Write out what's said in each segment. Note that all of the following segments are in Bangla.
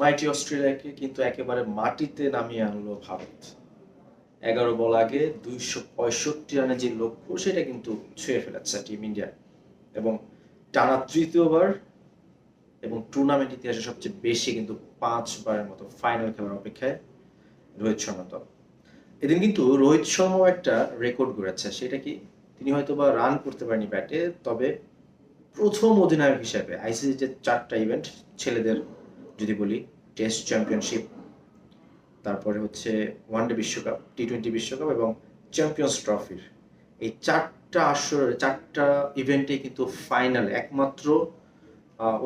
মাইটি অস্ট্রেলিয়াকে কিন্তু একেবারে মাটিতে নামিয়ে আনলো ভারত। এগারো বল আগে দুইশো পঁয়ষট্টি রানের যে লক্ষ্য, সেটা কিন্তু ছুঁয়ে ফেলেছে টিম ইন্ডিয়া। এবং টানা তৃতীয়বার এবং টুর্নামেন্ট ইতিহাসে সবচেয়ে বেশি কিন্তু পাঁচবারের মতো ফাইনাল খেলার অপেক্ষায় রোহিত শর্মা দল। এদিন কিন্তু রোহিত শর্মাও একটা রেকর্ড গড়েছে, সেটা কি তিনি হয়তো বা রান করতে পারেনি ব্যাটে, তবে প্রথম অধিনায়ক হিসেবে আইসিসি যে চারটা ইভেন্ট ছেলেদের যদি বলি টেস্ট চ্যাম্পিয়নশিপ তারপরে হচ্ছে ওয়ানডে বিশ্বকাপ টি টোয়েন্টি বিশ্বকাপ এবং চ্যাম্পিয়ন্স ট্রফির এই চারটা আসর চারটা ইভেন্টে কিন্তু ফাইনাল একমাত্র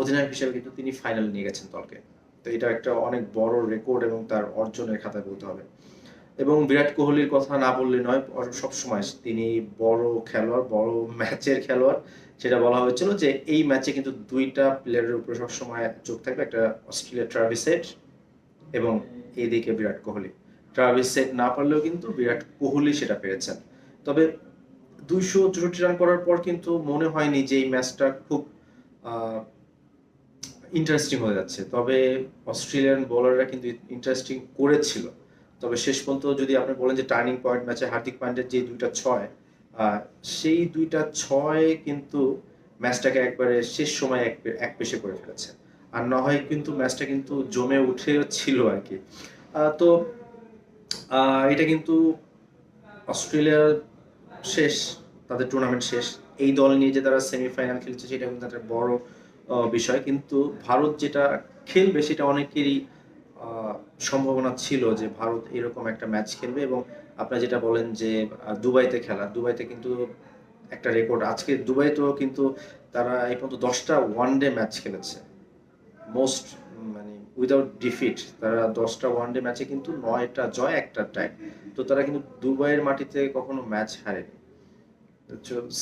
অধিনায়ক হিসেবে কিন্তু তিনি ফাইনাল নিয়ে গেছেন দলকে। তো এটা একটা অনেক বড় রেকর্ড এবং তার অর্জনের খাতায় বলতে হবে। এবং বিরাট কোহলির কথা না বললে নয় সবসময় তিনি বড় খেলোয়াড়, বড় ম্যাচের খেলোয়াড়। সেটা বলা হয়েছিল যে এই ম্যাচে কিন্তু দুইটা প্লেয়ারের উপরে সবসময় চোখ থাকবে, একটা অস্ট্রেলিয়া ট্রাভিস হেড এবং এদিকে বিরাট কোহলি। ট্রাভিস হেড না পারলেও কিন্তু বিরাট কোহলি সেটা পেরেছেন তবে দুইশো চৌষট্টি রান করার পর কিন্তু মনে হয়নি যে এই ম্যাচটা খুব ইন্টারেস্টিং হয়ে যাচ্ছে। তবে অস্ট্রেলিয়ান বোলাররা কিন্তু ইন্টারেস্টিং করেছিল। তবে শেষ পর্যন্ত যদি আপনি বলেন যে টার্নিং পয়েন্ট ম্যাচে হার্দিক পান্ডের যে দুইটা ছয় সেই দুইটা ছয় কিন্তু ম্যাচটাকে একবারে শেষ সময় এক এক পেশে করে ফেলেছে। আর না হয় কিন্তু ম্যাচটা কিন্তু জমে উঠে ছিল আর কি। তো এটা কিন্তু অস্ট্রেলিয়ার শেষ, তাদের টুর্নামেন্ট শেষ। এই দল নিয়ে যে তারা সেমিফাইনাল খেলছে, সেটা কিন্তু একটা বড় বিষয়। কিন্তু ভারত যেটা খেলবে, সেটা অনেকেরই সম্ভাবনা ছিল যে ভারত এরকম একটা ম্যাচ খেলবে এবং আপনারা যেটা বলেন যে দুবাইতে খেলা। দুবাইতে কিন্তু একটা রেকর্ড আজকে দুবাইতেও কিন্তু তারা এই পর্যন্ত দশটা ওয়ান ডে ম্যাচ খেলেছে। মোস্ট মানে উইদাউট ডিফিট তারা দশটা ওয়ান ডে ম্যাচে কিন্তু নয়টা জয়, একটা টাই তো তারা কিন্তু দুবাইয়ের মাটিতে কখনো ম্যাচ হারেনি।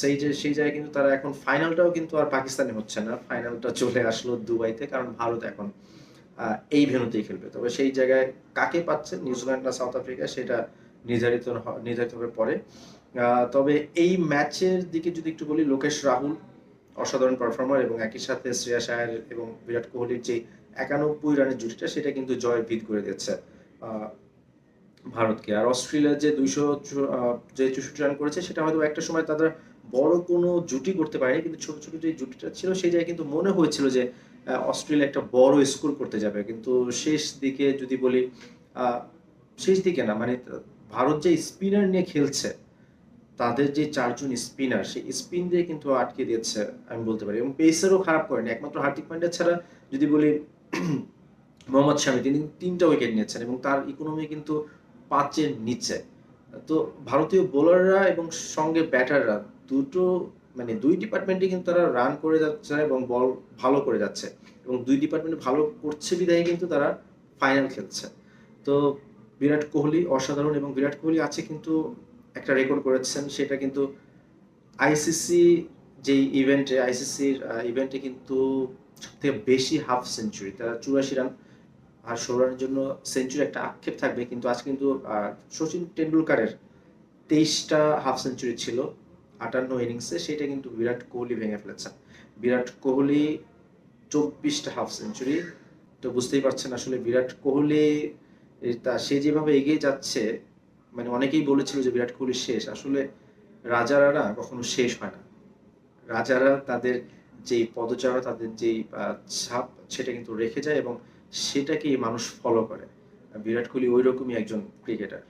সেই যে, সেই জায়গায় কিন্তু তারা এখন ফাইনালটাও কিন্তু আর পাকিস্তানে হচ্ছে না। ফাইনালটা চলে আসলো দুবাইতে, কারণ ভারত এখন এই ভেন্যুতেই খেলবে। তবে সেই জায়গায় কাকে পাচ্ছে নিউজিল্যান্ড না সাউথ আফ্রিকা, সেটা নির্ধারিত নির্ধারিত হবে পরে। তবে এই ম্যাচের দিকে যদি একটু বলি, লোকেশ রাহুল অসাধারণ পারফর্মার এবং একই সাথে শ্রেয়াস আয়ার এবং বিরাট কোহলির যে একানব্বই রানের জুটিটা, সেটা কিন্তু জয় ভিত করে দিচ্ছে ভারতকে। আর অস্ট্রেলিয়া যে দুইশো যে চৌষট্টি রান করেছে, সেটা হয়তো একটা সময় তাদের বড় কোনো জুটি করতে পারেনি, কিন্তু ছোট ছোট যে জুটিটা ছিল, সেই জায়গায় কিন্তু মনে হয়েছিল যে অস্ট্রেলিয়া একটা বড় স্কোর করতে যাবে। কিন্তু শেষ দিকে যদি বলি শেষ দিকে না মানে ভারত যে স্পিনার নিয়ে খেলছে, তাদের যে চারজন স্পিনার, সেই স্পিন দিয়ে কিন্তু আটকে দিয়েছে, আমি বলতে পারি। এবং পেসারও খারাপ করেনি। একমাত্র হার্দিক পান্ডে ছাড়া যদি বলি, মোহাম্মদ শামি তিনি তিনটা উইকেট নিয়েছেন এবং তার ইকোনমি কিন্তু পাঁচের নিচে। তো ভারতীয় বোলাররা এবং সঙ্গে ব্যাটাররা দুটো মানে দুই ডিপার্টমেন্টে কিন্তু তারা রান করে যাচ্ছে এবং বল ভালো করে যাচ্ছে। এবং দুই ডিপার্টমেন্টে ভালো করছে বিধায় কিন্তু তারা ফাইনাল খেলছে। তো বিরাট কোহলি অসাধারণ এবং বিরাট কোহলি আছে কিন্তু একটা রেকর্ড করেছেন, সেটা কিন্তু আইসিসি যেই ইভেন্টে আইসিসির ইভেন্টে কিন্তু সবথেকে বেশি হাফ সেঞ্চুরি তারা চুরাশি রান আর ষোলো রানের জন্য সেঞ্চুরি একটা আক্ষেপ থাকবে, কিন্তু আজ কিন্তু সচিন টেন্ডুলকারের তেইশটা হাফ সেঞ্চুরি ছিল। আটান্ন ইনিংসে সেটা কিন্তু বিরাট কোহলি ভেঙে ফেলেছেন বিরাট কোহলি চব্বিশটা হাফ সেঞ্চুরি তো বুঝতেই পারছেন আসলে বিরাট কোহলি তা সে যেভাবে এগিয়ে যাচ্ছে মানে অনেকেই বলেছিল যে বিরাট কোহলি শেষ। আসলে রাজারা কখনো শেষ হয় না। রাজারা তাদের যেই পদচারণা, তাদের যেই ছাপ, সেটা কিন্তু রেখে যায় এবং সেটাকেই মানুষ ফলো করে। বিরাট কোহলি ওই রকমই একজন ক্রিকেটার